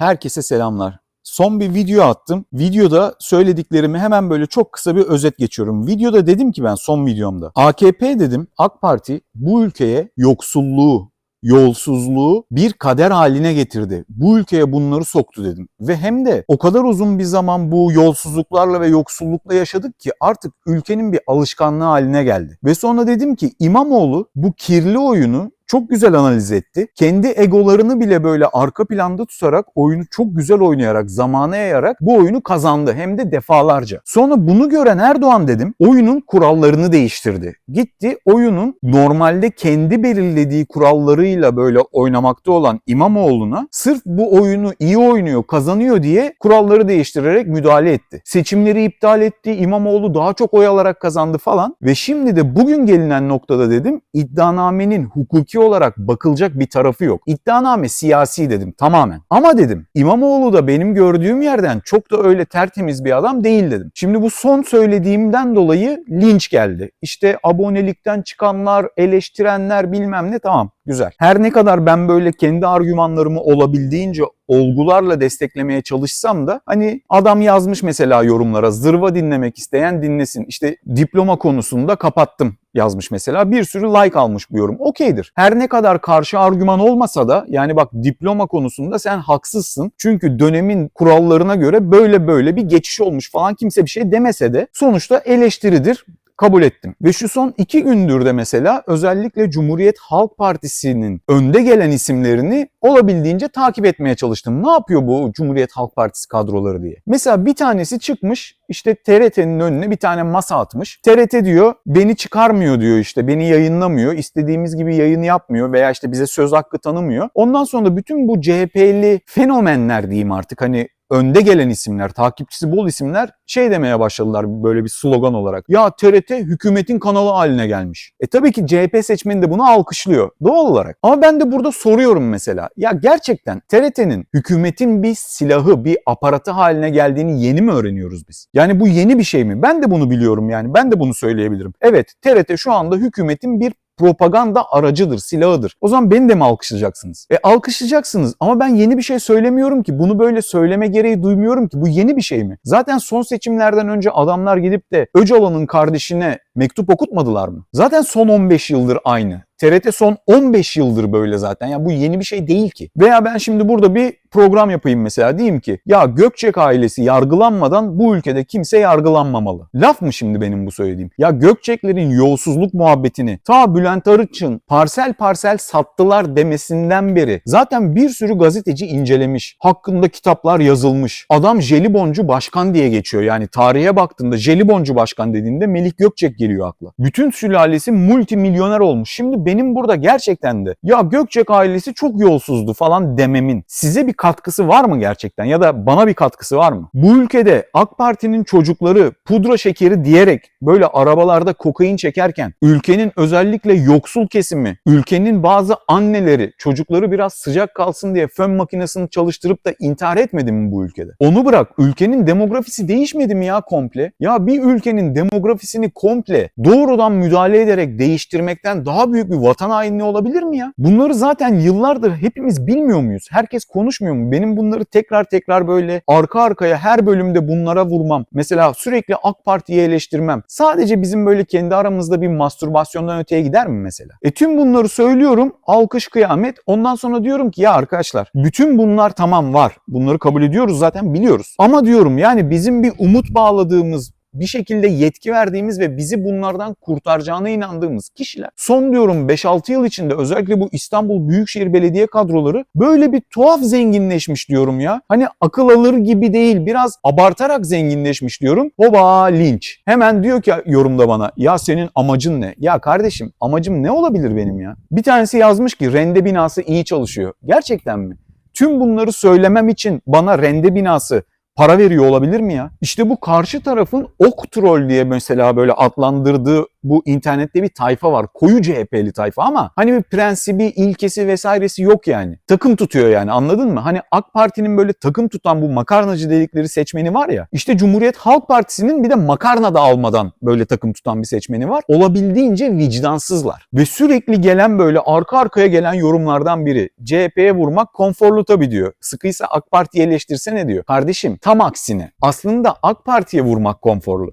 Herkese selamlar. Son bir video attım. Videoda söylediklerimi hemen böyle çok kısa bir özet geçiyorum. Videoda dedim ki ben son videomda. AKP dedim AK Parti bu ülkeye yoksulluğu, yolsuzluğu bir kader haline getirdi. Bu ülkeye bunları soktu dedim. Ve hem de o kadar uzun bir zaman bu yolsuzluklarla ve yoksullukla yaşadık ki artık ülkenin bir alışkanlığı haline geldi. Ve sonra dedim ki İmamoğlu bu kirli oyunu çok güzel analiz etti. Kendi egolarını bile böyle arka planda tutarak oyunu çok güzel oynayarak, zamana yayarak bu oyunu kazandı. Hem de defalarca. Sonra bunu gören Erdoğan dedim oyunun kurallarını değiştirdi. Gitti oyunun normalde kendi belirlediği kurallarıyla böyle oynamakta olan İmamoğlu'na sırf bu oyunu iyi oynuyor, kazanıyor diye kuralları değiştirerek müdahale etti. Seçimleri iptal etti. İmamoğlu daha çok oy alarak kazandı falan. Ve şimdi de bugün gelinen noktada dedim iddianamenin hukuki olarak bakılacak bir tarafı yok. İddianame siyasi dedim tamamen. Ama dedim İmamoğlu da benim gördüğüm yerden çok da öyle tertemiz bir adam değil dedim. Şimdi bu son söylediğimden dolayı linç geldi. İşte abonelikten çıkanlar, eleştirenler bilmem ne tamam güzel. Her ne kadar ben böyle kendi argümanlarımı olabildiğince olgularla desteklemeye çalışsam da hani adam yazmış mesela yorumlara zırva dinlemek isteyen dinlesin. İşte diploma konusunda kapattım yazmış mesela. Bir sürü like almış bu yorum. Okeydir. Her ne kadar karşı argüman olmasa da yani bak diploma konusunda sen haksızsın. Çünkü dönemin kurallarına göre böyle böyle bir geçiş olmuş falan kimse bir şey demese de sonuçta eleştiridir kabul ettim. Ve şu son iki gündür de mesela özellikle Cumhuriyet Halk Partisi'nin önde gelen isimlerini olabildiğince takip etmeye çalıştım. Ne yapıyor bu Cumhuriyet Halk Partisi kadroları diye. Mesela bir tanesi çıkmış işte TRT'nin önüne bir tane masa atmış. TRT diyor beni çıkarmıyor diyor işte beni yayınlamıyor. istediğimiz gibi yayın yapmıyor veya işte bize söz hakkı tanımıyor. Ondan sonra bütün bu CHP'li fenomenler diyeyim artık hani önde gelen isimler, takipçisi bol isimler şey demeye başladılar böyle bir slogan olarak. Ya TRT hükümetin kanalı haline gelmiş. E tabii ki CHP seçmeni de bunu alkışlıyor doğal olarak. Ama ben de burada soruyorum mesela. Ya gerçekten TRT'nin hükümetin bir silahı, bir aparatı haline geldiğini yeni mi öğreniyoruz biz? Yani bu yeni bir şey mi? Ben de bunu biliyorum yani. Ben de bunu söyleyebilirim. Evet TRT şu anda hükümetin bir propaganda aracıdır, silahıdır. O zaman beni de mi alkışlayacaksınız? E alkışlayacaksınız ama ben yeni bir şey söylemiyorum ki. Bunu böyle söyleme gereği duymuyorum ki. Bu yeni bir şey mi? Zaten son seçimlerden önce adamlar gidip de Öcalan'ın kardeşine mektup okutmadılar mı? Zaten son 15 yıldır aynı. TRT son 15 yıldır böyle zaten. Ya bu yeni bir şey değil ki. Veya ben şimdi burada bir program yapayım mesela diyeyim ki ya Gökçek ailesi yargılanmadan bu ülkede kimse yargılanmamalı. Laf mı şimdi benim bu söylediğim? Ya Gökçeklerin yolsuzluk muhabbetini ta Bülent Arıç'ın parsel parsel sattılar demesinden beri zaten bir sürü gazeteci incelemiş. Hakkında kitaplar yazılmış. Adam jeliboncu başkan diye geçiyor. Yani tarihe baktığında jeliboncu başkan dediğinde Melik Gökçek geliyor akla. Bütün sülalesi multimilyoner olmuş. Şimdi benim burada gerçekten de ya Gökçek ailesi çok yolsuzdu falan dememin size bir katkısı var mı gerçekten ya da bana bir katkısı var mı? Bu ülkede AK Parti'nin çocukları pudra şekeri diyerek böyle arabalarda kokain çekerken ülkenin özellikle yoksul kesimi, ülkenin bazı anneleri çocukları biraz sıcak kalsın diye fön makinesini çalıştırıp da intihar etmedi mi bu ülkede? Onu bırak ülkenin demografisi değişmedi mi ya komple? Ya bir ülkenin demografisini komple doğrudan müdahale ederek değiştirmekten daha büyük bir vatan hainliği olabilir mi ya? Bunları zaten yıllardır hepimiz bilmiyor muyuz? Herkes konuşmuyor mu? Benim bunları tekrar tekrar böyle arka arkaya her bölümde bunlara vurmam. Mesela sürekli AK Parti'yi eleştirmem. Sadece bizim böyle kendi aramızda bir mastürbasyondan öteye gider mi mesela? E tüm bunları söylüyorum. Alkış kıyamet. Ondan sonra diyorum ki ya arkadaşlar bütün bunlar tamam var. Bunları kabul ediyoruz zaten biliyoruz. Ama diyorum yani bizim bir umut bağladığımız bir şekilde yetki verdiğimiz ve bizi bunlardan kurtaracağına inandığımız kişiler son diyorum 5-6 yıl içinde özellikle bu İstanbul Büyükşehir Belediye kadroları böyle bir tuhaf zenginleşmiş diyorum ya. Hani akıl alır gibi değil biraz abartarak zenginleşmiş diyorum. Hoba linç. Hemen diyor ki yorumda bana ya senin amacın ne? Ya kardeşim amacım ne olabilir benim ya? Bir tanesi yazmış ki rende binası iyi çalışıyor. Gerçekten mi? Tüm bunları söylemem için bana rende binası para veriyor olabilir mi ya? İşte bu karşı tarafın ok troll diye mesela böyle adlandırdığı bu internette bir tayfa var. Koyu CHP'li tayfa ama hani bir prensibi, ilkesi vesairesi yok yani. Takım tutuyor yani anladın mı? Hani AK Parti'nin böyle takım tutan bu makarnacı dedikleri seçmeni var ya. İşte Cumhuriyet Halk Partisi'nin bir de makarna da almadan böyle takım tutan bir seçmeni var. Olabildiğince vicdansızlar. Ve sürekli gelen böyle arka arkaya gelen yorumlardan biri. CHP'ye vurmak konforlu tabii diyor. Sıkıysa AK Parti'yi eleştirsene diyor. Kardeşim tam aksine. Aslında AK Parti'ye vurmak konforlu.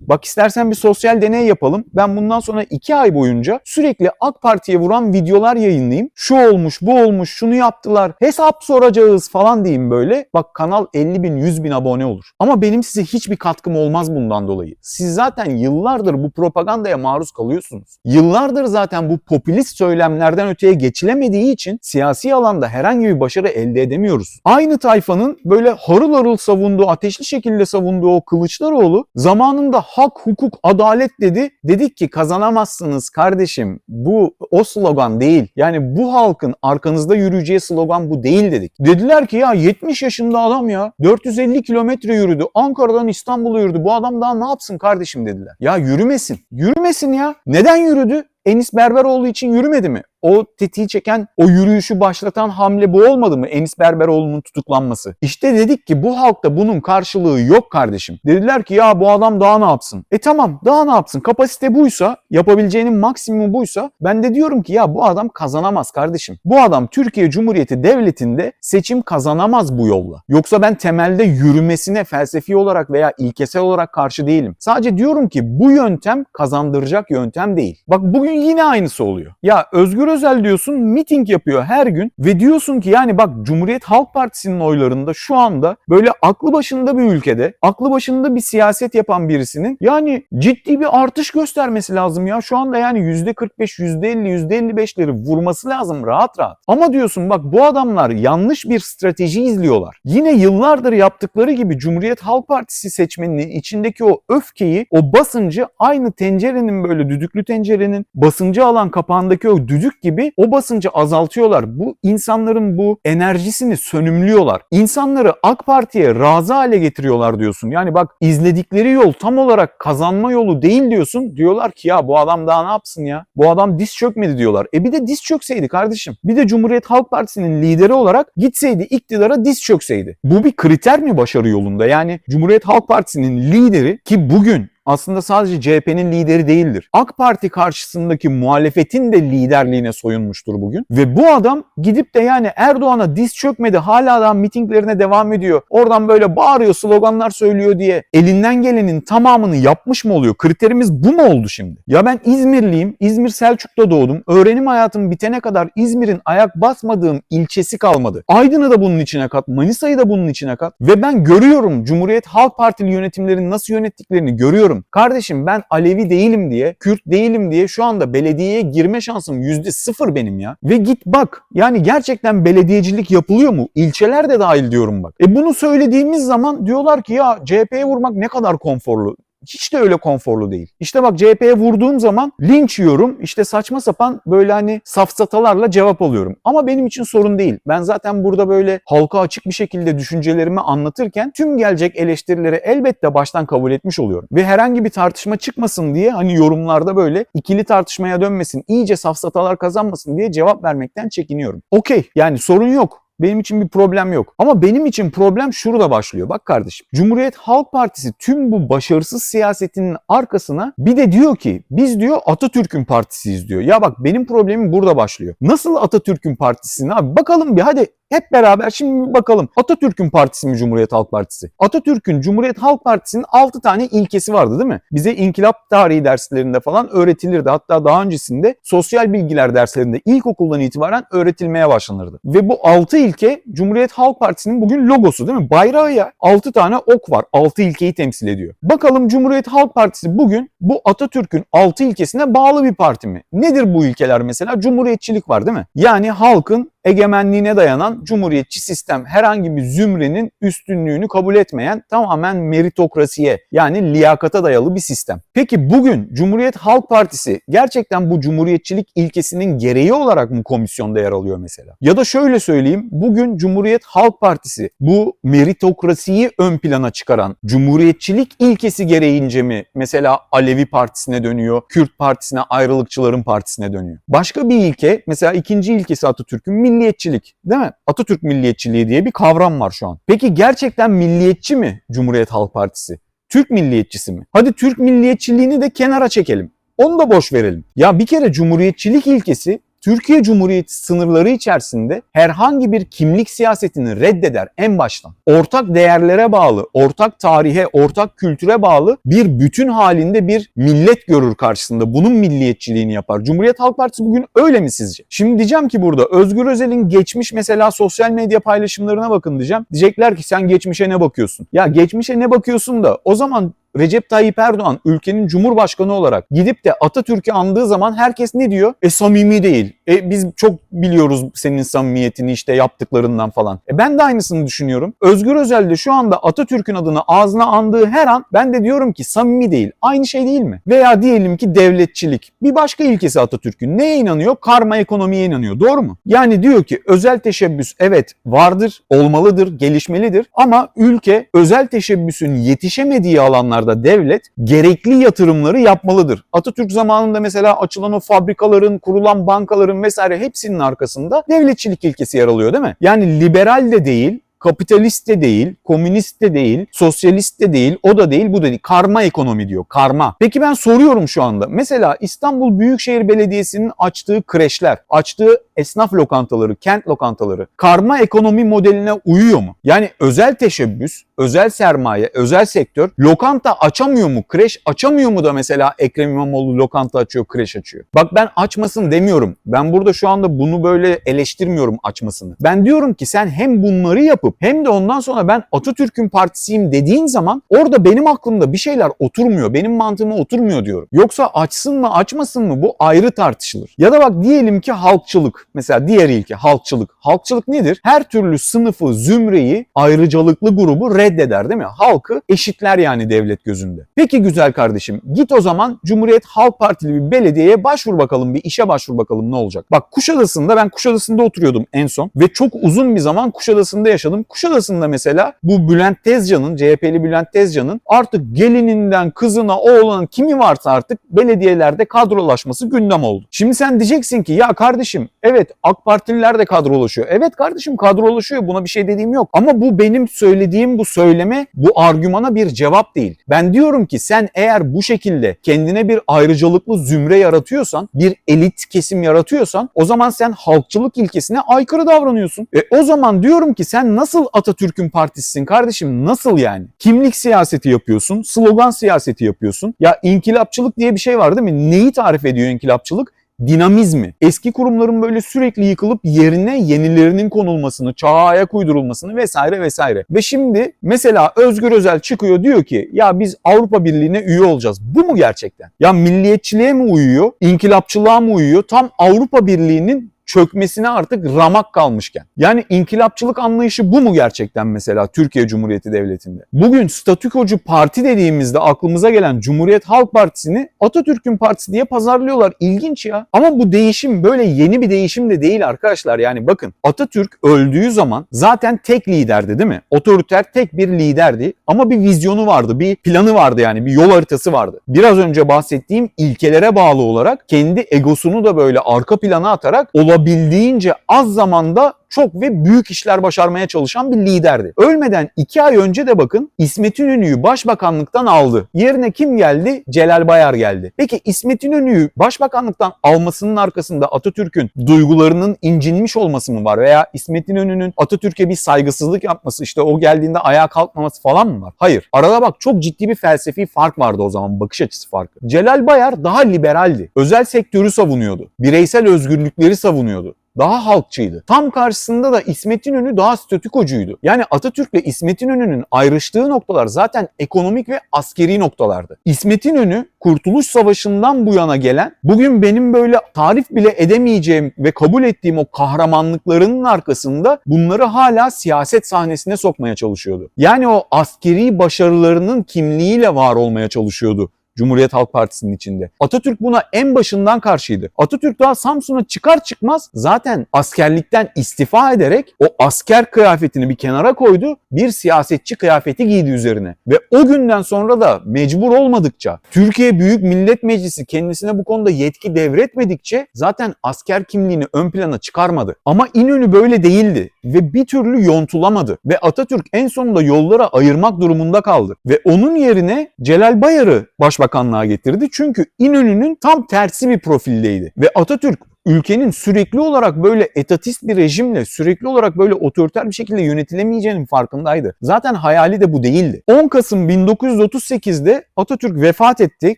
Bak istersen bir sosyal deney yapalım. Ben bundan sonra iki ay boyunca sürekli AK Parti'ye vuran videolar yayınlayayım. Şu olmuş, bu olmuş, şunu yaptılar, hesap soracağız falan diyeyim böyle. Bak kanal 50 bin, 100 bin abone olur. Ama benim size hiçbir katkım olmaz bundan dolayı. Siz zaten yıllardır bu propagandaya maruz kalıyorsunuz. Yıllardır zaten bu popülist söylemlerden öteye geçilemediği için siyasi alanda herhangi bir başarı elde edemiyoruz. Aynı tayfanın böyle harıl harıl savunduğu, ateşli şekilde savunduğu o Kılıçdaroğlu zamanında hak, hukuk, adalet dedi. Dedik ki kazanamazsınız kardeşim. Bu o slogan değil. Yani bu halkın arkanızda yürüyeceği slogan bu değil dedik. Dediler ki ya 70 yaşında adam ya 450 kilometre yürüdü. Ankara'dan İstanbul'a yürüdü. Bu adam daha ne yapsın kardeşim dediler. Ya yürümesin. Yürümesin ya. Neden yürüdü? Enis Berberoğlu için yürümedi mi? O tetiği çeken, o yürüyüşü başlatan hamle bu olmadı mı? Enis Berberoğlu'nun tutuklanması. İşte dedik ki bu halkta bunun karşılığı yok kardeşim. Dediler ki ya bu adam daha ne yapsın? E tamam daha ne yapsın? Kapasite buysa, yapabileceğinin maksimumu buysa ben de diyorum ki ya bu adam kazanamaz kardeşim. Bu adam Türkiye Cumhuriyeti Devleti'nde seçim kazanamaz bu yolla. Yoksa ben temelde yürümesine felsefi olarak veya ilkesel olarak karşı değilim. Sadece diyorum ki bu yöntem kazandıracak yöntem değil. Bak bugün yine aynısı oluyor. Ya Özgür Özel diyorsun miting yapıyor her gün ve diyorsun ki yani bak Cumhuriyet Halk Partisi'nin oylarında şu anda böyle aklı başında bir ülkede, aklı başında bir siyaset yapan birisinin yani ciddi bir artış göstermesi lazım ya. Şu anda yani %45, %50, %55'leri vurması lazım rahat rahat. Ama diyorsun bak bu adamlar yanlış bir strateji izliyorlar. Yine yıllardır yaptıkları gibi Cumhuriyet Halk Partisi seçmeninin içindeki o öfkeyi, o basıncı aynı tencerenin böyle düdüklü tencerenin basıncı alan kapağındaki o düdük gibi o basıncı azaltıyorlar. Bu insanların bu enerjisini sönümlüyorlar. İnsanları AK Parti'ye razı hale getiriyorlar diyorsun. Yani bak izledikleri yol tam olarak kazanma yolu değil diyorsun. Diyorlar ki ya bu adam daha ne yapsın ya? Bu adam diz çökmedi diyorlar. E bir de diz çökseydi kardeşim. Bir de Cumhuriyet Halk Partisi'nin lideri olarak gitseydi iktidara diz çökseydi. Bu bir kriter mi başarı yolunda? Yani Cumhuriyet Halk Partisi'nin lideri ki bugün aslında sadece CHP'nin lideri değildir. AK Parti karşısındaki muhalefetin de liderliğine soyunmuştur bugün. Ve bu adam gidip de yani Erdoğan'a diz çökmedi hala da mitinglerine devam ediyor. Oradan böyle bağırıyor sloganlar söylüyor diye elinden gelenin tamamını yapmış mı oluyor? Kriterimiz bu mu oldu şimdi? Ya ben İzmirliyim. İzmir Selçuk'ta doğdum. Öğrenim hayatım bitene kadar İzmir'in ayak basmadığım ilçesi kalmadı. Aydın'ı da bunun içine kat, Manisa'yı da bunun içine kat. Ve ben görüyorum Cumhuriyet Halk Partili yönetimlerin nasıl yönettiklerini görüyorum. Kardeşim ben Alevi değilim diye, Kürt değilim diye şu anda belediyeye girme şansım yüzde sıfır benim ya. Ve git bak yani gerçekten belediyecilik yapılıyor mu? İlçeler de dahil diyorum bak. E bunu söylediğimiz zaman diyorlar ki ya CHP'ye vurmak ne kadar konforlu. Hiç de öyle konforlu değil. İşte bak CHP'ye vurduğum zaman linç yiyorum. İşte saçma sapan böyle hani safsatalarla cevap alıyorum. Ama benim için sorun değil. Ben zaten burada böyle halka açık bir şekilde düşüncelerimi anlatırken tüm gelecek eleştirileri elbette baştan kabul etmiş oluyorum. Ve herhangi bir tartışma çıkmasın diye hani yorumlarda böyle ikili tartışmaya dönmesin, iyice safsatalar kazanmasın diye cevap vermekten çekiniyorum. Okey yani sorun yok. Benim için bir problem yok. Ama benim için problem şurada başlıyor. Bak kardeşim. Cumhuriyet Halk Partisi tüm bu başarısız siyasetinin arkasına bir de diyor ki biz diyor Atatürk'ün partisiyiz diyor. Ya bak benim problemim burada başlıyor. Nasıl Atatürk'ün partisini abi? Bakalım bir hadi hep beraber şimdi bakalım. Atatürk'ün partisi mi Cumhuriyet Halk Partisi? Atatürk'ün Cumhuriyet Halk Partisi'nin 6 tane ilkesi vardı değil mi? Bize inkılap tarihi derslerinde falan öğretilirdi. Hatta daha öncesinde sosyal bilgiler derslerinde ilkokuldan itibaren öğretilmeye başlanırdı. Ve bu 6 ilke Cumhuriyet Halk Partisi'nin bugün logosu değil mi? Bayrağı ya. 6 tane ok var. 6 ilkeyi temsil ediyor. Bakalım Cumhuriyet Halk Partisi bugün bu Atatürk'ün 6 ilkesine bağlı bir parti mi? Nedir bu ilkeler mesela? Cumhuriyetçilik var değil mi? Yani halkın egemenliğine dayanan cumhuriyetçi sistem. Herhangi bir zümrenin üstünlüğünü kabul etmeyen tamamen meritokrasiye yani liyakata dayalı bir sistem. Peki bugün Cumhuriyet Halk Partisi gerçekten bu cumhuriyetçilik ilkesinin gereği olarak mı komisyonda yer alıyor mesela? Ya da şöyle söyleyeyim bugün Cumhuriyet Halk Partisi bu meritokrasiyi ön plana çıkaran cumhuriyetçilik ilkesi gereğince mi mesela Alevi Partisi'ne dönüyor, Kürt Partisi'ne, ayrılıkçıların partisine dönüyor. Başka bir ilke mesela ikinci ilkesi Atatürk'ün milliyetçilik değil mi? Atatürk milliyetçiliği diye bir kavram var şu an. Peki gerçekten milliyetçi mi Cumhuriyet Halk Partisi? Türk milliyetçisi mi? Hadi Türk milliyetçiliğini de kenara çekelim. Onu da boş verelim. Ya bir kere cumhuriyetçilik ilkesi Türkiye Cumhuriyeti sınırları içerisinde herhangi bir kimlik siyasetini reddeder en baştan. Ortak değerlere bağlı, ortak tarihe, ortak kültüre bağlı bir bütün halinde bir millet görür karşısında. Bunun milliyetçiliğini yapar. Cumhuriyet Halk Partisi bugün öyle mi sizce? Şimdi diyeceğim ki burada Özgür Özel'in geçmiş mesela sosyal medya paylaşımlarına bakın diyeceğim. Diyecekler ki sen geçmişe ne bakıyorsun? Ya geçmişe ne bakıyorsun da o zaman Recep Tayyip Erdoğan ülkenin cumhurbaşkanı olarak gidip de Atatürk'ü andığı zaman herkes ne diyor? E samimi değil. E biz çok biliyoruz senin samimiyetini işte yaptıklarından falan. E ben de aynısını düşünüyorum. Özgür Özel de şu anda Atatürk'ün adını ağzına andığı her an ben de diyorum ki samimi değil. Aynı şey değil mi? Veya diyelim ki devletçilik. Bir başka ilkesi Atatürk'ün. Neye inanıyor? Karma ekonomiye inanıyor. Doğru mu? Yani diyor ki özel teşebbüs evet vardır, olmalıdır, gelişmelidir ama ülke özel teşebbüsün yetişemediği alanlarda devlet gerekli yatırımları yapmalıdır. Atatürk zamanında mesela açılan o fabrikaların, kurulan bankaların vesaire hepsinin arkasında devletçilik ilkesi yer alıyor değil mi? Yani liberal de değil, kapitalist de değil, komünist de değil, sosyalist de değil, o da değil, bu da değil. Karma ekonomi diyor, karma. Peki ben soruyorum şu anda. Mesela İstanbul Büyükşehir Belediyesi'nin açtığı kreşler, açtığı esnaf lokantaları, kent lokantaları karma ekonomi modeline uyuyor mu? Yani özel teşebbüs, özel sermaye, özel sektör lokanta açamıyor mu? Kreş açamıyor mu da mesela Ekrem İmamoğlu lokanta açıyor, kreş açıyor? Bak ben açmasın demiyorum. Ben burada şu anda bunu böyle eleştirmiyorum açmasını. Ben diyorum ki sen hem bunları yapıp hem de ondan sonra ben Atatürk'ün partisiyim dediğin zaman orada benim aklımda bir şeyler oturmuyor. Benim mantığıma oturmuyor diyorum. Yoksa açsın mı açmasın mı bu ayrı tartışılır. Ya da bak diyelim ki halkçılık. Mesela diğer ilke halkçılık. Halkçılık nedir? Her türlü sınıfı, zümreyi, ayrıcalıklı grubu reddeder değil mi? Halkı eşitler yani devlet gözünde. Peki güzel kardeşim git o zaman Cumhuriyet Halk Partili bir belediyeye başvur bakalım bir işe başvur bakalım ne olacak. Bak Kuşadası'nda ben Kuşadası'nda oturuyordum en son ve çok uzun bir zaman Kuşadası'nda yaşadım. Kuşadası'nda mesela bu Bülent Tezcan'ın, CHP'li Bülent Tezcan'ın artık gelininden kızına, oğlanın kimi varsa artık belediyelerde kadrolaşması gündem oldu. Şimdi sen diyeceksin ki ya kardeşim evet AK Partililer de kadrolaşıyor. Evet kardeşim kadrolaşıyor buna bir şey dediğim yok. Ama bu benim söylediğim bu söyleme bu argümana bir cevap değil. Ben diyorum ki sen eğer bu şekilde kendine bir ayrıcalıklı zümre yaratıyorsan, bir elit kesim yaratıyorsan o zaman sen halkçılık ilkesine aykırı davranıyorsun. E o zaman diyorum ki sen nasıl Atatürk'ün partisisin kardeşim? Nasıl yani? Kimlik siyaseti yapıyorsun, slogan siyaseti yapıyorsun. Ya inkılapçılık diye bir şey var değil mi? Neyi tarif ediyor inkılapçılık? dinamizmi, eski kurumların böyle sürekli yıkılıp yerine yenilerinin konulmasını, çağa ayak uydurulmasını vesaire vesaire. Ve şimdi mesela Özgür Özel çıkıyor diyor ki ya biz Avrupa Birliği'ne üye olacağız. Bu mu gerçekten? Ya milliyetçiliğe mi uyuyor, inkılapçılığa mı uyuyor? Tam Avrupa Birliği'nin çökmesine artık ramak kalmışken. Yani inkılapçılık anlayışı bu mu gerçekten mesela Türkiye Cumhuriyeti Devleti'nde? Bugün statükocu parti dediğimizde aklımıza gelen Cumhuriyet Halk Partisi'ni Atatürk'ün partisi diye pazarlıyorlar. İlginç ya. Ama bu değişim böyle yeni bir değişim de değil arkadaşlar. Yani bakın Atatürk öldüğü zaman zaten tek liderdi değil mi? Otoriter tek bir liderdi ama bir vizyonu vardı, bir planı vardı yani bir yol haritası vardı. Biraz önce bahsettiğim ilkelere bağlı olarak kendi egosunu da böyle arka plana atarak olabildiğince az zamanda çok ve büyük işler başarmaya çalışan bir liderdi. Ölmeden iki ay önce de bakın İsmet İnönü'yü başbakanlıktan aldı. Yerine kim geldi? Celal Bayar geldi. Peki İsmet İnönü'yü başbakanlıktan almasının arkasında Atatürk'ün duygularının incinmiş olması mı var? Veya İsmet İnönü'nün Atatürk'e bir saygısızlık yapması işte o geldiğinde ayağa kalkmaması falan mı var? Hayır. Arada bak çok ciddi bir felsefi fark vardı o zaman bakış açısı farkı. Celal Bayar daha liberaldi. Özel sektörü savunuyordu. Bireysel özgürlükleri savunuyordu. Daha halkçıydı. Tam karşısında da İsmet İnönü daha statükocuydu. Yani Atatürk ile İsmet İnönü'nün ayrıştığı noktalar zaten ekonomik ve askeri noktalardı. İsmet İnönü Kurtuluş Savaşı'ndan bu yana gelen, bugün benim böyle tarif bile edemeyeceğim ve kabul ettiğim o kahramanlıklarının arkasında bunları hala siyaset sahnesine sokmaya çalışıyordu. Yani o askeri başarılarının kimliğiyle var olmaya çalışıyordu. Cumhuriyet Halk Partisi'nin içinde. Atatürk buna en başından karşıydı. Atatürk daha Samsun'a çıkar çıkmaz zaten askerlikten istifa ederek o asker kıyafetini bir kenara koydu. Bir siyasetçi kıyafeti giydi üzerine. Ve o günden sonra da mecbur olmadıkça, Türkiye Büyük Millet Meclisi kendisine bu konuda yetki devretmedikçe zaten asker kimliğini ön plana çıkarmadı. Ama İnönü böyle değildi ve bir türlü yontulamadı. Ve Atatürk en sonunda yollara ayırmak durumunda kaldı. Ve onun yerine Celal Bayar'ı başbakanlığa getirdi. Çünkü İnönü'nün tam tersi bir profildeydi. Ve Atatürk ülkenin sürekli olarak böyle etatist bir rejimle, sürekli olarak böyle otoriter bir şekilde yönetilemeyeceğinin farkındaydı. Zaten hayali de bu değildi. 10 Kasım 1938'de Atatürk vefat etti,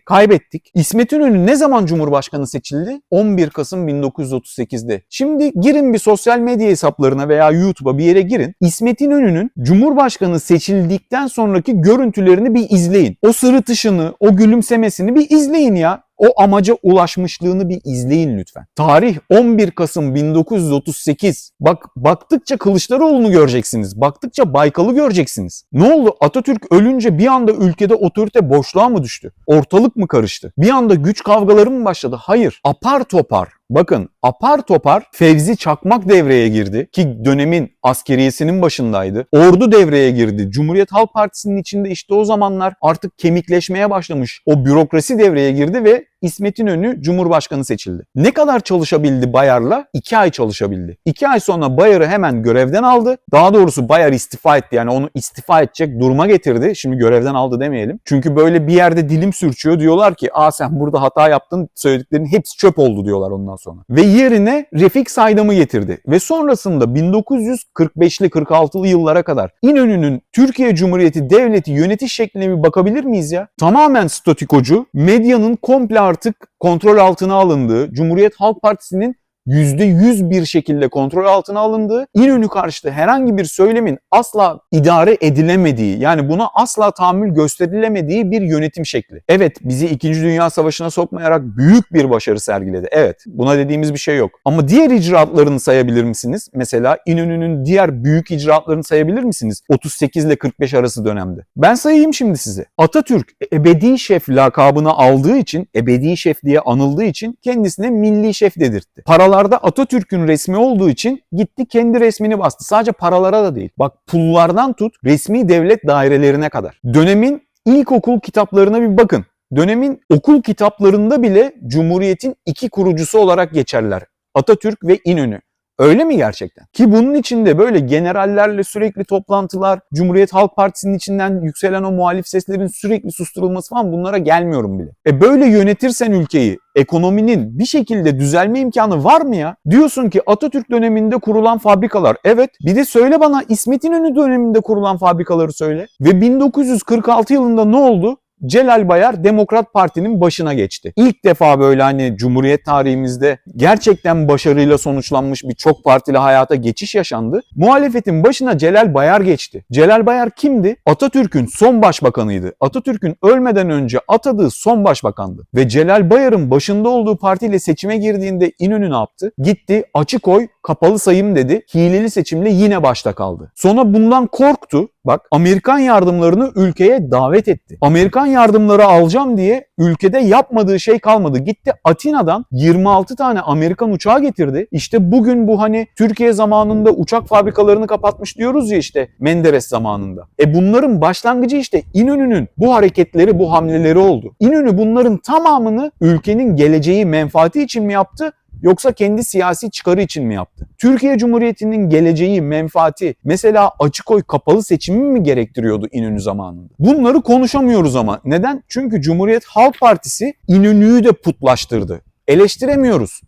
kaybettik. İsmet İnönü ne zaman Cumhurbaşkanı seçildi? 11 Kasım 1938'de. Şimdi girin bir sosyal medya hesaplarına veya YouTube'a bir yere girin. İsmet İnönü'nün Cumhurbaşkanı seçildikten sonraki görüntülerini bir izleyin. O sırıtışını, o gülümsemesini bir izleyin ya o amaca ulaşmışlığını bir izleyin lütfen. Tarih 11 Kasım 1938. Bak baktıkça Kılıçdaroğlu'nu göreceksiniz. Baktıkça Baykal'ı göreceksiniz. Ne oldu? Atatürk ölünce bir anda ülkede otorite boşluğa mı düştü? Ortalık mı karıştı? Bir anda güç kavgaları mı başladı? Hayır. Apar topar Bakın apar topar Fevzi Çakmak devreye girdi ki dönemin askeriyesinin başındaydı. Ordu devreye girdi. Cumhuriyet Halk Partisi'nin içinde işte o zamanlar artık kemikleşmeye başlamış o bürokrasi devreye girdi ve İsmet İnönü Cumhurbaşkanı seçildi. Ne kadar çalışabildi Bayar'la? İki ay çalışabildi. İki ay sonra Bayar'ı hemen görevden aldı. Daha doğrusu Bayar istifa etti. Yani onu istifa edecek duruma getirdi. Şimdi görevden aldı demeyelim. Çünkü böyle bir yerde dilim sürçüyor. Diyorlar ki aa sen burada hata yaptın. Söylediklerin hepsi çöp oldu diyorlar ondan sonra. Ve yerine Refik Saydam'ı getirdi. Ve sonrasında 1945'li 46'lı yıllara kadar İnönü'nün Türkiye Cumhuriyeti Devleti yönetiş şekline bir bakabilir miyiz ya? Tamamen statikocu, medyanın komple artık kontrol altına alındığı, Cumhuriyet Halk Partisi'nin %100 bir şekilde kontrol altına alındığı, İnönü karşıtı herhangi bir söylemin asla idare edilemediği, yani buna asla tahammül gösterilemediği bir yönetim şekli. Evet, bizi 2. Dünya Savaşı'na sokmayarak büyük bir başarı sergiledi. Evet, buna dediğimiz bir şey yok. Ama diğer icraatlarını sayabilir misiniz? Mesela İnönü'nün diğer büyük icraatlarını sayabilir misiniz? 38 ile 45 arası dönemde. Ben sayayım şimdi size. Atatürk ebedi şef lakabını aldığı için, ebedi şef diye anıldığı için kendisine milli şef dedirtti. Paralar paralarda Atatürk'ün resmi olduğu için gitti kendi resmini bastı. Sadece paralara da değil. Bak pullardan tut resmi devlet dairelerine kadar. Dönemin ilkokul kitaplarına bir bakın. Dönemin okul kitaplarında bile Cumhuriyet'in iki kurucusu olarak geçerler. Atatürk ve İnönü. Öyle mi gerçekten? Ki bunun içinde böyle generallerle sürekli toplantılar, Cumhuriyet Halk Partisi'nin içinden yükselen o muhalif seslerin sürekli susturulması falan bunlara gelmiyorum bile. E böyle yönetirsen ülkeyi, ekonominin bir şekilde düzelme imkanı var mı ya? Diyorsun ki Atatürk döneminde kurulan fabrikalar. Evet. Bir de söyle bana İsmet İnönü döneminde kurulan fabrikaları söyle. Ve 1946 yılında ne oldu? Celal Bayar Demokrat Parti'nin başına geçti. İlk defa böyle hani Cumhuriyet tarihimizde gerçekten başarıyla sonuçlanmış bir çok partili hayata geçiş yaşandı. Muhalefetin başına Celal Bayar geçti. Celal Bayar kimdi? Atatürk'ün son başbakanıydı. Atatürk'ün ölmeden önce atadığı son başbakandı. Ve Celal Bayar'ın başında olduğu partiyle seçime girdiğinde İnönü ne yaptı? Gitti açık oy kapalı sayım dedi. Hileli seçimle yine başta kaldı. Sonra bundan korktu. Bak Amerikan yardımlarını ülkeye davet etti. Amerikan yardımları alacağım diye ülkede yapmadığı şey kalmadı. Gitti Atina'dan 26 tane Amerikan uçağı getirdi. İşte bugün bu hani Türkiye zamanında uçak fabrikalarını kapatmış diyoruz ya işte Menderes zamanında. E bunların başlangıcı işte İnönü'nün bu hareketleri, bu hamleleri oldu. İnönü bunların tamamını ülkenin geleceği, menfaati için mi yaptı? Yoksa kendi siyasi çıkarı için mi yaptı? Türkiye Cumhuriyeti'nin geleceği, menfaati mesela açık oy kapalı seçimi mi gerektiriyordu İnönü zamanında? Bunları konuşamıyoruz ama. Neden? Çünkü Cumhuriyet Halk Partisi İnönü'yü de putlaştırdı. Eleştiremiyoruz.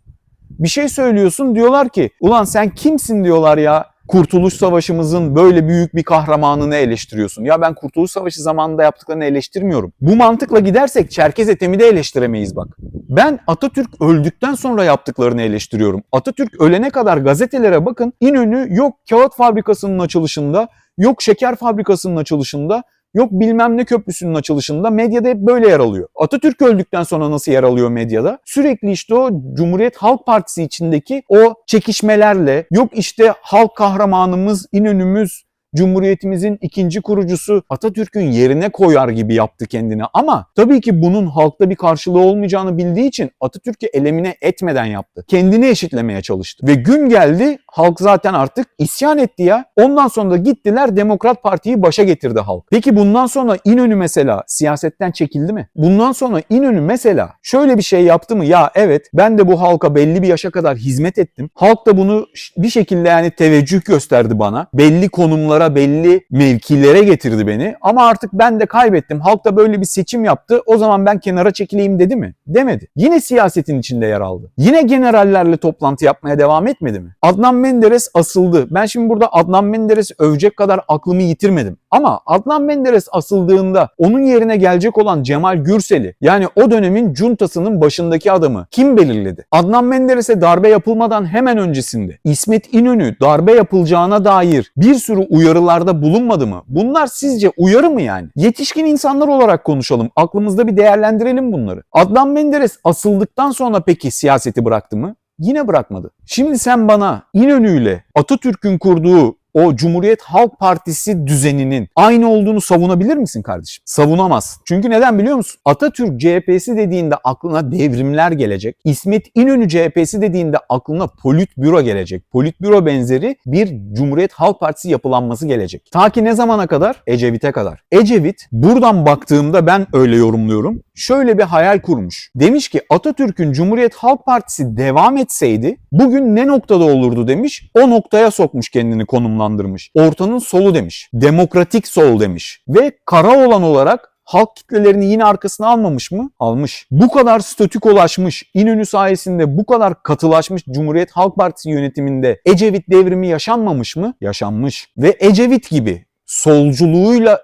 Bir şey söylüyorsun diyorlar ki ulan sen kimsin diyorlar ya. Kurtuluş Savaşımızın böyle büyük bir kahramanını eleştiriyorsun. Ya ben Kurtuluş Savaşı zamanında yaptıklarını eleştirmiyorum. Bu mantıkla gidersek Çerkez etemi de eleştiremeyiz bak. Ben Atatürk öldükten sonra yaptıklarını eleştiriyorum. Atatürk ölene kadar gazetelere bakın İnönü yok kağıt fabrikasının açılışında, yok şeker fabrikasının açılışında, yok bilmem ne köprüsünün açılışında medyada hep böyle yer alıyor. Atatürk öldükten sonra nasıl yer alıyor medyada? Sürekli işte o Cumhuriyet Halk Partisi içindeki o çekişmelerle yok işte halk kahramanımız İnönü'müz Cumhuriyetimizin ikinci kurucusu Atatürk'ün yerine koyar gibi yaptı kendini. Ama tabii ki bunun halkta bir karşılığı olmayacağını bildiği için Atatürk'ü elemine etmeden yaptı. Kendini eşitlemeye çalıştı. Ve gün geldi halk zaten artık isyan etti ya. Ondan sonra da gittiler Demokrat Parti'yi başa getirdi halk. Peki bundan sonra İnönü mesela siyasetten çekildi mi? Bundan sonra İnönü mesela şöyle bir şey yaptı mı? Ya evet ben de bu halka belli bir yaşa kadar hizmet ettim. Halk da bunu bir şekilde yani teveccüh gösterdi bana. Belli konumlara belli mevkilere getirdi beni ama artık ben de kaybettim. Halk da böyle bir seçim yaptı. O zaman ben kenara çekileyim dedi mi? Demedi. Yine siyasetin içinde yer aldı. Yine generallerle toplantı yapmaya devam etmedi mi? Adnan Menderes asıldı. Ben şimdi burada Adnan Menderes övecek kadar aklımı yitirmedim. Ama Adnan Menderes asıldığında onun yerine gelecek olan Cemal Gürsel'i yani o dönemin cuntasının başındaki adamı kim belirledi? Adnan Menderes'e darbe yapılmadan hemen öncesinde İsmet İnönü darbe yapılacağına dair bir sürü uyarılarda bulunmadı mı? Bunlar sizce uyarı mı yani? Yetişkin insanlar olarak konuşalım. Aklımızda bir değerlendirelim bunları. Adnan Menderes asıldıktan sonra peki siyaseti bıraktı mı? Yine bırakmadı. Şimdi sen bana İnönü ile Atatürk'ün kurduğu o Cumhuriyet Halk Partisi düzeninin aynı olduğunu savunabilir misin kardeşim? Savunamazsın. Çünkü neden biliyor musun? Atatürk CHP'si dediğinde aklına devrimler gelecek. İsmet İnönü CHP'si dediğinde aklına politbüro gelecek. Politbüro benzeri bir Cumhuriyet Halk Partisi yapılanması gelecek. Ta ki ne zamana kadar? Ecevit'e kadar. Ecevit buradan baktığımda ben öyle yorumluyorum. Şöyle bir hayal kurmuş. Demiş ki Atatürk'ün Cumhuriyet Halk Partisi devam etseydi bugün ne noktada olurdu demiş. O noktaya sokmuş kendini konumlandırmış konumlandırmış. Ortanın solu demiş. Demokratik sol demiş. Ve kara olan olarak halk kitlelerini yine arkasına almamış mı? Almış. Bu kadar statükolaşmış, İnönü sayesinde bu kadar katılaşmış Cumhuriyet Halk Partisi yönetiminde Ecevit devrimi yaşanmamış mı? Yaşanmış. Ve Ecevit gibi solculuğuyla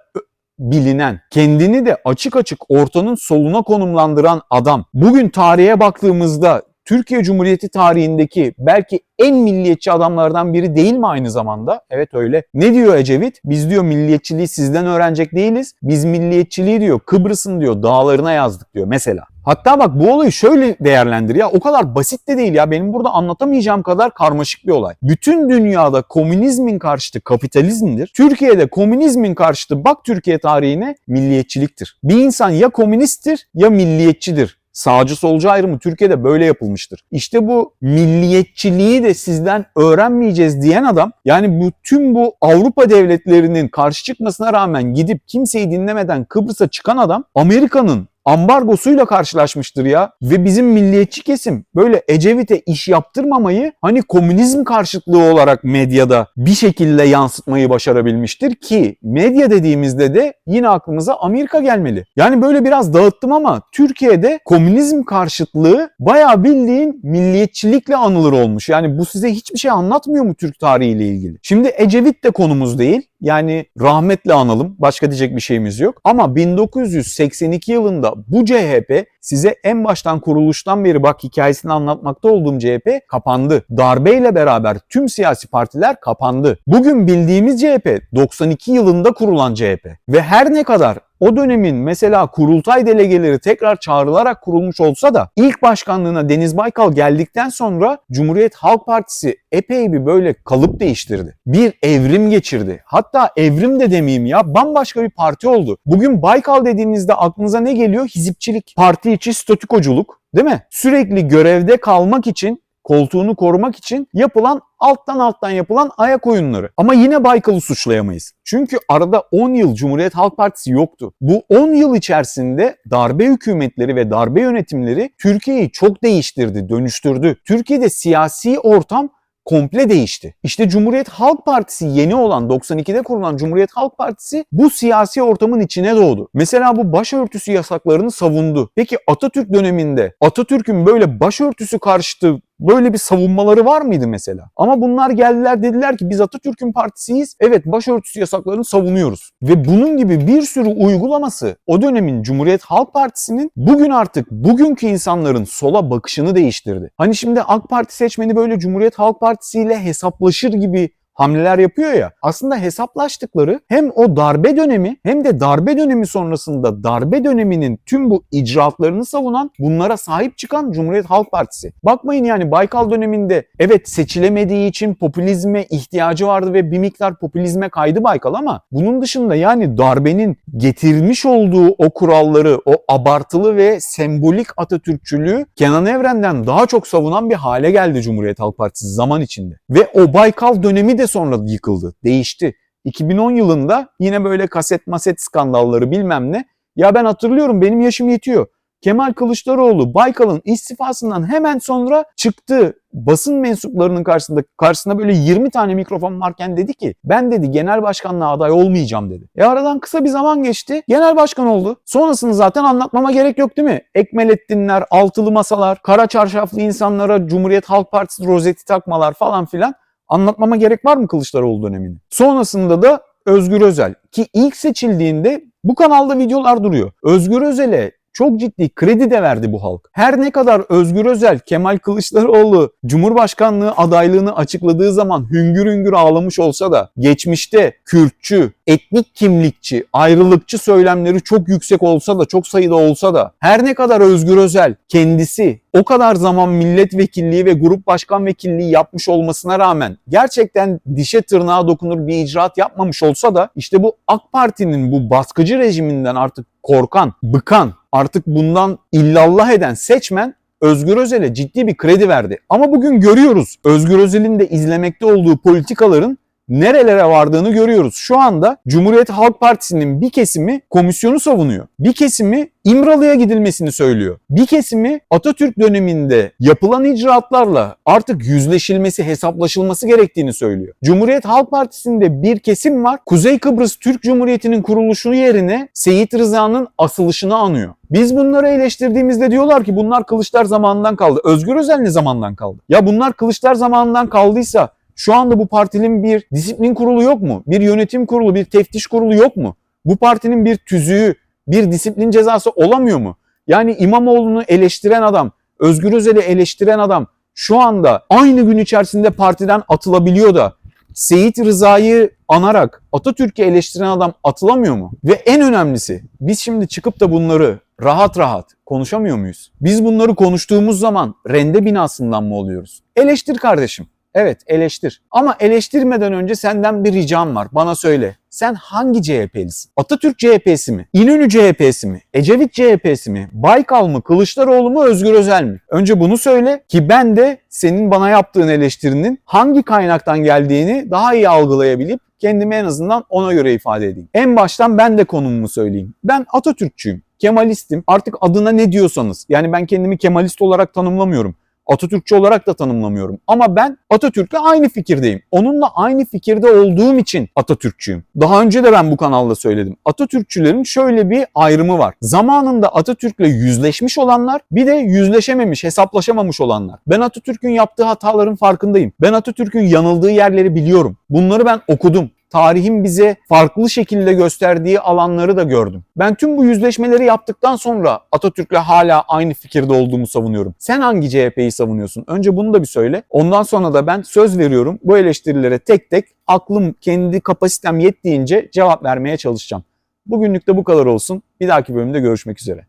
bilinen, kendini de açık açık ortanın soluna konumlandıran adam. Bugün tarihe baktığımızda Türkiye Cumhuriyeti tarihindeki belki en milliyetçi adamlardan biri değil mi aynı zamanda? Evet öyle. Ne diyor Ecevit? Biz diyor milliyetçiliği sizden öğrenecek değiliz. Biz milliyetçiliği diyor Kıbrıs'ın diyor dağlarına yazdık diyor mesela. Hatta bak bu olayı şöyle değerlendir ya o kadar basit de değil ya benim burada anlatamayacağım kadar karmaşık bir olay. Bütün dünyada komünizmin karşıtı kapitalizmdir. Türkiye'de komünizmin karşıtı bak Türkiye tarihine milliyetçiliktir. Bir insan ya komünisttir ya milliyetçidir sağcı solcu ayrımı Türkiye'de böyle yapılmıştır. İşte bu milliyetçiliği de sizden öğrenmeyeceğiz diyen adam yani bu tüm bu Avrupa devletlerinin karşı çıkmasına rağmen gidip kimseyi dinlemeden Kıbrıs'a çıkan adam Amerika'nın ambargosuyla karşılaşmıştır ya. Ve bizim milliyetçi kesim böyle Ecevit'e iş yaptırmamayı hani komünizm karşıtlığı olarak medyada bir şekilde yansıtmayı başarabilmiştir ki medya dediğimizde de yine aklımıza Amerika gelmeli. Yani böyle biraz dağıttım ama Türkiye'de komünizm karşıtlığı bayağı bildiğin milliyetçilikle anılır olmuş. Yani bu size hiçbir şey anlatmıyor mu Türk tarihiyle ilgili? Şimdi Ecevit de konumuz değil. Yani rahmetle analım. Başka diyecek bir şeyimiz yok. Ama 1982 yılında bu CHP size en baştan kuruluştan beri bak hikayesini anlatmakta olduğum CHP kapandı. Darbeyle beraber tüm siyasi partiler kapandı. Bugün bildiğimiz CHP 92 yılında kurulan CHP. Ve her ne kadar o dönemin mesela kurultay delegeleri tekrar çağrılarak kurulmuş olsa da ilk başkanlığına Deniz Baykal geldikten sonra Cumhuriyet Halk Partisi epey bir böyle kalıp değiştirdi. Bir evrim geçirdi. Hatta evrim de demeyeyim ya bambaşka bir parti oldu. Bugün Baykal dediğinizde aklınıza ne geliyor? Hizipçilik, parti içi statükoculuk değil mi? Sürekli görevde kalmak için koltuğunu korumak için yapılan alttan alttan yapılan ayak oyunları. Ama yine Baykal'ı suçlayamayız. Çünkü arada 10 yıl Cumhuriyet Halk Partisi yoktu. Bu 10 yıl içerisinde darbe hükümetleri ve darbe yönetimleri Türkiye'yi çok değiştirdi, dönüştürdü. Türkiye'de siyasi ortam komple değişti. İşte Cumhuriyet Halk Partisi yeni olan 92'de kurulan Cumhuriyet Halk Partisi bu siyasi ortamın içine doğdu. Mesela bu başörtüsü yasaklarını savundu. Peki Atatürk döneminde Atatürk'ün böyle başörtüsü karşıtı Böyle bir savunmaları var mıydı mesela? Ama bunlar geldiler dediler ki biz Atatürk'ün partisiyiz. Evet başörtüsü yasaklarını savunuyoruz. Ve bunun gibi bir sürü uygulaması o dönemin Cumhuriyet Halk Partisi'nin bugün artık bugünkü insanların sola bakışını değiştirdi. Hani şimdi AK Parti seçmeni böyle Cumhuriyet Halk Partisi ile hesaplaşır gibi hamleler yapıyor ya. Aslında hesaplaştıkları hem o darbe dönemi hem de darbe dönemi sonrasında darbe döneminin tüm bu icraatlarını savunan bunlara sahip çıkan Cumhuriyet Halk Partisi. Bakmayın yani Baykal döneminde evet seçilemediği için popülizme ihtiyacı vardı ve bir miktar popülizme kaydı Baykal ama bunun dışında yani darbenin getirmiş olduğu o kuralları, o abartılı ve sembolik Atatürkçülüğü Kenan Evren'den daha çok savunan bir hale geldi Cumhuriyet Halk Partisi zaman içinde. Ve o Baykal dönemi de sonra yıkıldı, değişti. 2010 yılında yine böyle kaset maset skandalları bilmem ne. Ya ben hatırlıyorum benim yaşım yetiyor. Kemal Kılıçdaroğlu Baykal'ın istifasından hemen sonra çıktı basın mensuplarının karşısında karşısında böyle 20 tane mikrofon varken dedi ki ben dedi genel başkanlığa aday olmayacağım dedi. E aradan kısa bir zaman geçti. Genel başkan oldu. Sonrasını zaten anlatmama gerek yok değil mi? Ekmelettinler, altılı masalar, kara çarşaflı insanlara Cumhuriyet Halk Partisi rozeti takmalar falan filan. Anlatmama gerek var mı Kılıçdaroğlu dönemini? Sonrasında da Özgür Özel ki ilk seçildiğinde bu kanalda videolar duruyor. Özgür Özel'e çok ciddi kredi de verdi bu halk. Her ne kadar Özgür Özel, Kemal Kılıçdaroğlu Cumhurbaşkanlığı adaylığını açıkladığı zaman hüngür hüngür ağlamış olsa da geçmişte Kürtçü, etnik kimlikçi, ayrılıkçı söylemleri çok yüksek olsa da çok sayıda olsa da her ne kadar Özgür Özel kendisi o kadar zaman milletvekilliği ve grup başkan vekilliği yapmış olmasına rağmen gerçekten dişe tırnağa dokunur bir icraat yapmamış olsa da işte bu AK Parti'nin bu baskıcı rejiminden artık korkan, bıkan, artık bundan illallah eden seçmen Özgür Özel'e ciddi bir kredi verdi. Ama bugün görüyoruz Özgür Özel'in de izlemekte olduğu politikaların nerelere vardığını görüyoruz. Şu anda Cumhuriyet Halk Partisi'nin bir kesimi komisyonu savunuyor. Bir kesimi İmralı'ya gidilmesini söylüyor. Bir kesimi Atatürk döneminde yapılan icraatlarla artık yüzleşilmesi, hesaplaşılması gerektiğini söylüyor. Cumhuriyet Halk Partisi'nde bir kesim var. Kuzey Kıbrıs Türk Cumhuriyeti'nin kuruluşu yerine Seyit Rıza'nın asılışını anıyor. Biz bunları eleştirdiğimizde diyorlar ki bunlar Kılıçlar zamanından kaldı. Özgür Özel ne zamandan kaldı? Ya bunlar Kılıçlar zamanından kaldıysa şu anda bu partinin bir disiplin kurulu yok mu? Bir yönetim kurulu, bir teftiş kurulu yok mu? Bu partinin bir tüzüğü, bir disiplin cezası olamıyor mu? Yani İmamoğlu'nu eleştiren adam, Özgür Özel'i eleştiren adam şu anda aynı gün içerisinde partiden atılabiliyor da Seyit Rıza'yı anarak Atatürk'ü eleştiren adam atılamıyor mu? Ve en önemlisi biz şimdi çıkıp da bunları rahat rahat konuşamıyor muyuz? Biz bunları konuştuğumuz zaman rende binasından mı oluyoruz? Eleştir kardeşim. Evet eleştir. Ama eleştirmeden önce senden bir ricam var. Bana söyle. Sen hangi CHP'lisin? Atatürk CHP'si mi? İnönü CHP'si mi? Ecevit CHP'si mi? Baykal mı? Kılıçdaroğlu mu? Özgür Özel mi? Önce bunu söyle ki ben de senin bana yaptığın eleştirinin hangi kaynaktan geldiğini daha iyi algılayabilip kendimi en azından ona göre ifade edeyim. En baştan ben de konumumu söyleyeyim. Ben Atatürkçüyüm. Kemalistim. Artık adına ne diyorsanız. Yani ben kendimi Kemalist olarak tanımlamıyorum. Atatürkçü olarak da tanımlamıyorum. Ama ben Atatürk'le aynı fikirdeyim. Onunla aynı fikirde olduğum için Atatürkçüyüm. Daha önce de ben bu kanalda söyledim. Atatürkçülerin şöyle bir ayrımı var. Zamanında Atatürk'le yüzleşmiş olanlar bir de yüzleşememiş, hesaplaşamamış olanlar. Ben Atatürk'ün yaptığı hataların farkındayım. Ben Atatürk'ün yanıldığı yerleri biliyorum. Bunları ben okudum tarihin bize farklı şekilde gösterdiği alanları da gördüm. Ben tüm bu yüzleşmeleri yaptıktan sonra Atatürk'le hala aynı fikirde olduğumu savunuyorum. Sen hangi CHP'yi savunuyorsun? Önce bunu da bir söyle. Ondan sonra da ben söz veriyorum bu eleştirilere tek tek aklım kendi kapasitem yettiğince cevap vermeye çalışacağım. Bugünlük de bu kadar olsun. Bir dahaki bölümde görüşmek üzere.